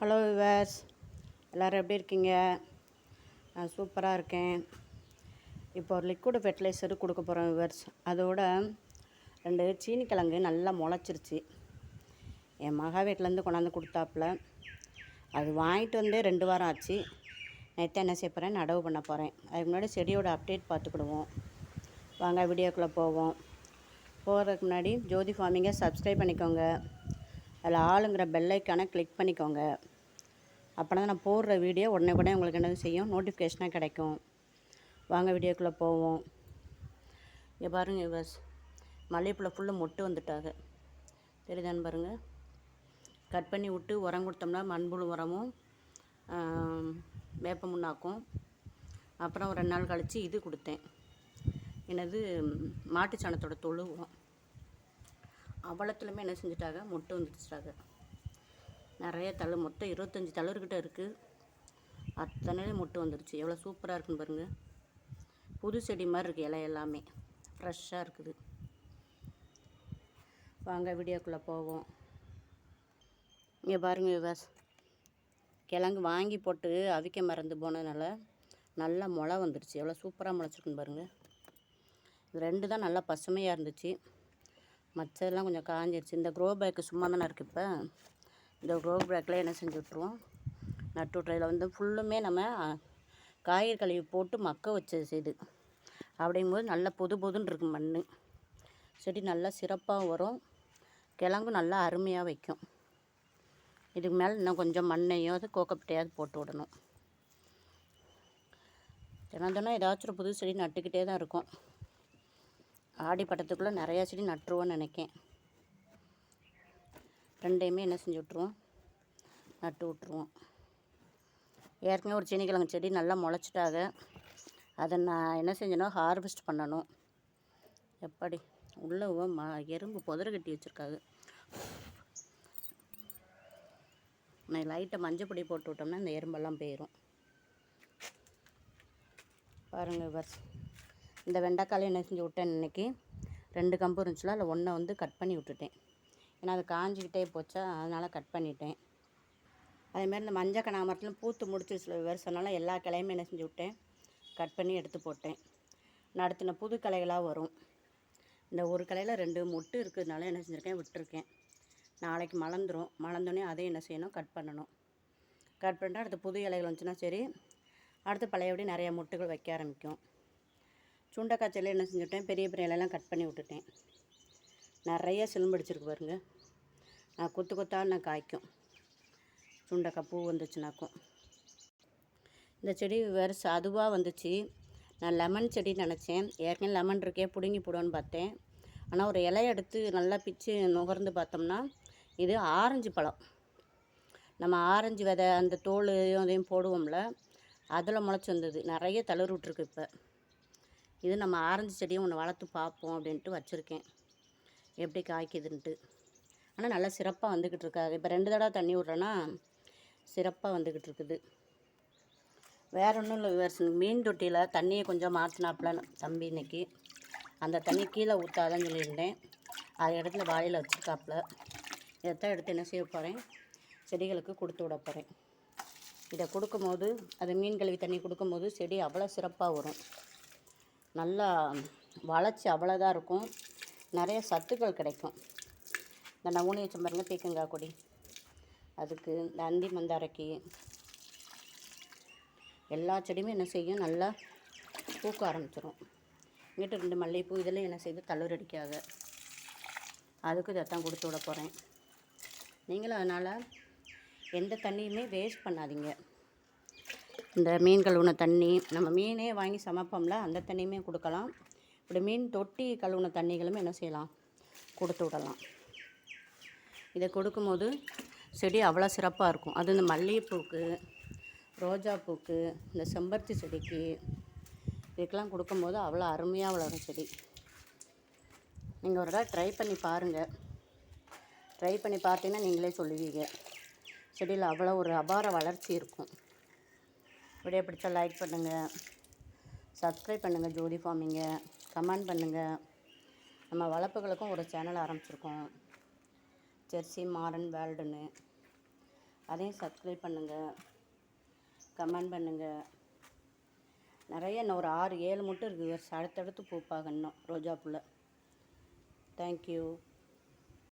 Hello viewers எல்லோரும் எப்படி இருக்கீங்க? நான் சூப்பராக இருக்கேன். இப்போ ஒரு லிக்விட் ஃபெர்டிலைசர் கொடுக்க போகிறோம் விவர்ஸ் அதோட ரெண்டு சீனி கிழங்கு நல்லா முளைச்சிருச்சு. என் மகா வீட்டிலேருந்து கொண்டாந்து கொடுத்தாப்புல. அது வாங்கிட்டு வந்தே ரெண்டு வாரம் ஆச்சு. நேற்று என்ன செய்ய போகிறேன் நடவு பண்ண போகிறேன் அதுக்கு முன்னாடி செடியோட அப்டேட் பார்த்துக்கிடுவோம். வாங்க வீடியோக்குள்ளே போவோம். போகிறதுக்கு முன்னாடி ஜோதி ஃபார்மிங்கை சப்ஸ்கிரைப் பண்ணிக்கோங்க. அதில் ஆளுங்கிற பெல்லைக்கான கிளிக் பண்ணிக்கோங்க. அப்போனா தான் நான் போடுற வீடியோ உடனே உடனே உங்களுக்கு என்னது செய்யும்? நோட்டிஃபிகேஷனாக கிடைக்கும். வாங்க வீடியோக்குள்ளே போவோம். இங்கே பாருங்கள் பஸ் மல்லிகைப்பூவில் ஃபுல்லு மொட்டு வந்துட்டாங்க. தெரியுதான்னு பாருங்கள் கட் பண்ணி விட்டு உரம் கொடுத்தோம்னா மண்புழு உரமும் வேப்ப முன்னாக்கும். அப்புறம் ஒரு ரெண்டு நாள் கழித்து இது கொடுத்தேன். என்னது மாட்டு சாணத்தோட தொழுவோம். அவ்வளத்துலையுமே என்ன செஞ்சுட்டாங்க? மொட்டை வந்துடுச்சிட்டாங்க நிறைய தழு மொத்தம் இருபத்தஞ்சி தளர்கிட்ட இருக்குது அத்தனையும் முட்டை வந்துடுச்சு எவ்வளோ சூப்பராக இருக்குன்னு பாருங்கள் புது செடி மாதிரி இருக்குது இலை எல்லாமே. ஃப்ரெஷ்ஷாக இருக்குது. வாங்க வீடியோக்குள்ளே போவோம். இங்கே பாருங்கள் விவாஸ் கிழங்கு வாங்கி போட்டு அவிக்க மறந்து போனதுனால நல்லா முளை வந்துடுச்சு எவ்வளோ சூப்பராக முளைச்சிருக்குன்னு பாருங்கள் இது ரெண்டு தான் நல்லா பசுமையாக இருந்துச்சு. மற்றதெல்லாம் கொஞ்சம் காஞ்சிருச்சு. இந்த க்ரோ பேக்கு சும்மா தானே இருக்குது இப்போ. இந்த க்ரோ பேக்கில் என்ன செஞ்சு விட்ருவோம் நட்டு விட்றதுல வந்து ஃபுல்லுமே நம்ம காய்கறி கழுவி போட்டு மக்க வச்சது செய்து அப்படிங்கும்போது நல்லா பொது பொதுன்னு இருக்கும் மண் செடி நல்லா சிறப்பாக வரும். கிழங்கும் நல்லா அருமையாக வைக்கும். இதுக்கு மேலே இன்னும் கொஞ்சம் மண்ணையோ அது கோக்கப்பட்டையாவது போட்டு விடணும். தினம் தினம் ஏதாச்சும் ஒரு புது செடி நட்டுக்கிட்டே தான் இருக்கும். ஆடி பட்டத்துக்குள்ளே நிறையா செடி நட்டுருவோன்னு நினைக்கேன். ரெண்டையுமே என்ன செஞ்சு விட்ருவோம் நட்டு விட்ருவோம் ஏற்கனவே ஒரு சீனிக்கிழங்கு செடி நல்லா முளைச்சிட்டாக. அதை நான் என்ன செஞ்சேன்னா ஹார்வெஸ்ட் பண்ணணும். எப்படி? உள்ளே ம எறும்பு புதற கட்டி வச்சுருக்காங்க. நான் லைட்டை மஞ்சள் பொடி போட்டு விட்டோம்னா இந்த எறும்பெல்லாம் போயிடும் பாருங்கள் பஸ் இந்த வெண்டைக்காலையும் என்ன செஞ்சு விட்டேன் இன்றைக்கி ரெண்டு கம்பு இருந்துச்சுல அதில் ஒன்றை வந்து கட் பண்ணி விட்டுட்டேன். ஏன்னா அது காஞ்சிக்கிட்டே போச்சா அதனால் கட் பண்ணிட்டேன். அதேமாதிரி இந்த மஞ்சள் கனகாமரத்தில் பூத்து முடிச்சிருச்சுல விவசாயனால எல்லா கிளையுமே என்ன செஞ்சு விட்டேன். கட் பண்ணி எடுத்து போட்டேன். நடத்தின புது கிளைகளாக வரும். இந்த ஒரு கிளையில் ரெண்டு மொட்டு இருக்கிறதுனால என்ன செஞ்சுருக்கேன் விட்டுருக்கேன். நாளைக்கு மலர்ந்துடும் மலர்ந்தோடனே அதையும் என்ன செய்யணும் கட் பண்ணணும். கட் பண்ணிட்டு அடுத்து புது இலைகள் வந்துச்சுன்னா சரி அடுத்து பழையபடி நிறைய முட்டுகள் வைக்க ஆரம்பிக்கும். சுண்டைக்காய் செடியில என்ன செஞ்சுட்டேன் பெரிய பெரிய இலையெல்லாம் கட் பண்ணி விட்டுட்டேன். நிறைய சிலும்படிச்சிருக்கு பாருங்க. நான் கொத்து கொத்தாக நான் காய்க்கும். சுண்டைக்காய் பூ வந்துச்சுனாக்கும். இந்த செடி வேறு அதுவாக வந்துச்சு. நான் லெமன் செடி நினச்சேன். ஏற்கனவே லெமன் இருக்கே பிடுங்கி போடுவேன்னு பார்த்தேன். ஆனால் ஒரு இலையை எடுத்து நல்லா பிச்சு நுகர்ந்து பார்த்தோம்னா இது ஆரஞ்சு பழம். நம்ம ஆரஞ்சு விதை அந்த தோல் அதையும் போடுவோம்ல அதில் முளைச்சி வந்தது. நிறைய தளர் விட்ருக்கு இப்போ. இது நம்ம ஆரஞ்சு செடியும் ஒன்று வளர்த்து பார்ப்போம் அப்படின்ட்டு வச்சுருக்கேன். எப்படி காய்க்குதுன்ட்டு. ஆனால் நல்லா சிறப்பாக வந்துக்கிட்டு இருக்காது இப்போ ரெண்டு தடவை தண்ணி விட்றேன்னா சிறப்பாக வந்துக்கிட்டு இருக்குது. வேற ஒன்றும் இல்லை விவசாயம் மீன் தொட்டியில் தண்ணியை கொஞ்சம் மாற்றினாப்புல தம்பி இன்னைக்கு. அந்த தண்ணி கீழே ஊற்றாதான் சொல்லியிருந்தேன். அது இடத்துல வாயில் வச்சுருக்காப்புல. இதைத்தான் எடுத்து என்ன செய்ய போகிறேன் செடிகளுக்கு கொடுத்து விட போகிறேன் இதை கொடுக்கும்போது அது மீன் கழுவி தண்ணி கொடுக்கும்போது செடி அவ்வளோ சிறப்பாக வரும். நல்லா வளர்ச்சி அவ்வளோதான் இருக்கும். நிறைய சத்துக்கள் கிடைக்கும். இந்த நவுனி வச்ச பாருங்க பீக்கங்காய் கொடி. அதுக்கு இந்த அந்தி மந்தாரைக்கு எல்லா செடியுமே என்ன செய்யும்? நல்லா பூக்க ஆரம்பிச்சிடும் இங்கிட்ட ரெண்டு மல்லிகைப்பூ இதெல்லாம் என்ன செய்யுது தளர் அதுக்கு இதைத்தான் கொடுத்து விட போகிறேன் நீங்களும் அதனால் எந்த தண்ணியுமே வேஸ்ட் பண்ணாதீங்க. இந்த மீன் கழுவுன தண்ணி நம்ம மீனே வாங்கி சமைப்போம்ல அந்த தண்ணியுமே கொடுக்கலாம். இப்படி மீன் தொட்டி கழுவுன தண்ணிகளும் என்ன செய்யலாம்? கொடுத்து விடலாம். இதை கொடுக்கும்போது செடி அவ்வளோ சிறப்பாக இருக்கும். அது இந்த மல்லிகைப்பூக்கு ரோஜாப்பூக்கு இந்த செம்பருத்தி செடிக்கு இதுக்கெல்லாம் கொடுக்கும்போது அவ்வளோ அருமையாக வளரும் செடி. நீங்கள் ஒரு தடவை ட்ரை பண்ணி பாருங்கள் ட்ரை பண்ணி பார்த்தீங்கன்னா நீங்களே சொல்லுவீங்க. செடியில் அவ்வளோ ஒரு அபார வளர்ச்சி இருக்கும். வீடியோ பிடிச்சா லைக் பண்ணுங்கள் சப்ஸ்கிரைப் பண்ணுங்கள் ஜோதி ஃபார்மிங்க. கமெண்ட் பண்ணுங்கள் நம்ம வளர்ப்புகளுக்கும் ஒரு சேனல் ஆரம்பிச்சிருக்கோம். ஜெர்சி மாரன் வேர்ல்டுன்னு அதையும் சப்ஸ்கிரைப் பண்ணுங்கள் கமெண்ட் பண்ணுங்கள் நிறைய இன்னும் ஒரு ஆறு ஏழு மட்டும் இருக்குது. அடுத்தடுத்து பூப்பாக இன்னும் ரோஜா பூவில் தேங்க்யூ